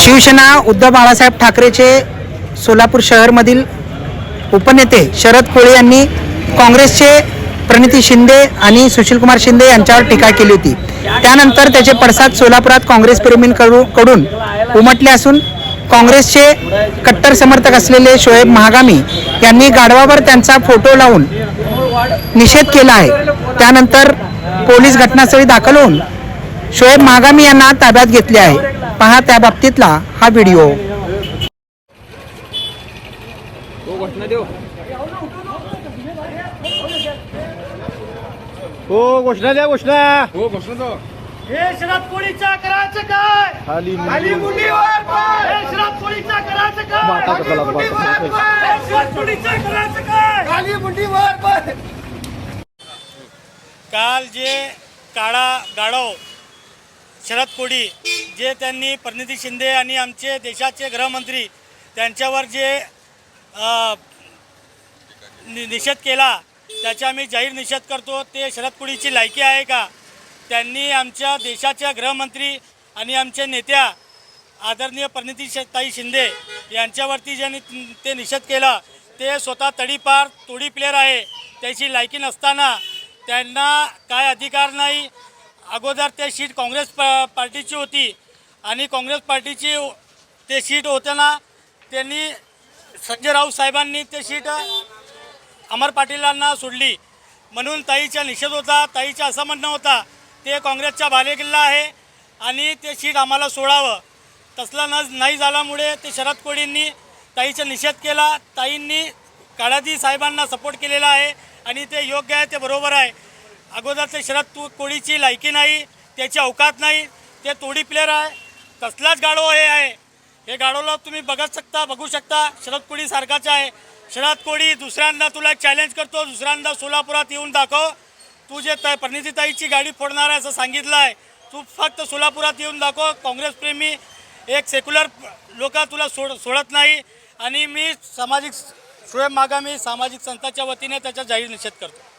शिवसेना उद्धव बाळासाहेब ठाकरेचे सोलापूर शहरमधील उपनेते शरद कोळे यांनी काँग्रेसचे प्रणिती शिंदे आणि सुशीलकुमार शिंदे यांच्यावर टीका केली होती. त्यानंतर त्याचे पडसाद सोलापुरात काँग्रेस प्रेमींकडून कडून उमटले असून काँग्रेसचे कट्टर समर्थक असलेले शोएब महागामी यांनी गाढवावर त्यांचा फोटो लावून निषेध केला आहे. त्यानंतर पोलीस घटनास्थळी दाखल होऊन शोएब महागामी यांना ताब्यात घेतले आहे. पहा त्या बाबतीतला हा व्हिडिओ. हो घोषणा द्या घोषणा. हे शरद कोळीचा करायचं काय? खाली खाली मुंडीवर पाय हे शरद कोळीचा करायचं काय? माता कशाला पाय हे शरद कोळीचा करायचं काय? खाली मुंडीवर पाय काल जे काळा गाढव शरद कोळी जे त्यांनी परिणिती शिंदे आणि आमचे देशाचे गृहमंत्री त्यांच्यावर जे नि- निषेध केला त्याचा आम्ही जाहीर निषेध करतो. ते शरद कोळीची लायकी आहे का? त्यांनी आमच्या देशाच्या गृहमंत्री आणि आमच्या नेत्या आदरणीय परिणिती ताई शिंदे यांच्यावरती ज्यांनी ते निषेध केला ते स्वतः तडीपार तोडी प्लेअर आहे. त्याची लायकी नसताना त्यांना काय अधिकार नाही अगोदर ते सीट काँग्रेस प पार्टीची होती आणि काँग्रेस पार्टीची हो- ते सीट होताना त्यांनी संजय राऊत साहेबांनी ते सीट अमर पाटीलांना सोडली. म्हणून ताईचा निषेध होता ताईचा असं म्हणणं होता ते काँग्रेसचा बालेकिल्ला आहे आणि ते सीट आम्हाला सोडावं. तसलं न नाही झाल्यामुळे ते शरद कोळींनी ताईचा निषेध केला. ताईंनी काळादी साहेबांना सपोर्ट केलेला आहे आणि ते योग्य आहे ते बरोबर आहे. अगोदर ते शरद तू कोळीची लायकी नाही त्याची अवकात नाही ते तोडी प्लेअर आहे. कसलाच गाडो हे आहे. हे गाडोला तुम्ही बघत शकता बघू शकता. शरद कोळी सारखाच आहे. शरद कोळी दुसऱ्यांदा तुला चॅलेंज करतो दुसऱ्यांदा सोलापुरात येऊन दाखव. तू जे ताई परिणितीताईची गाडी फोडणार आहे असं सांगितलं आहे तू फक्त सोलापुरात येऊन दाखव. काँग्रेस प्रेमी एक सेक्युलर लोक तुला सोड सोडत नाही. आणि मी सामाजिक स्वयंमागामी सामाजिक संस्थाच्या वतीने त्याचा जाहीर निषेध करतो.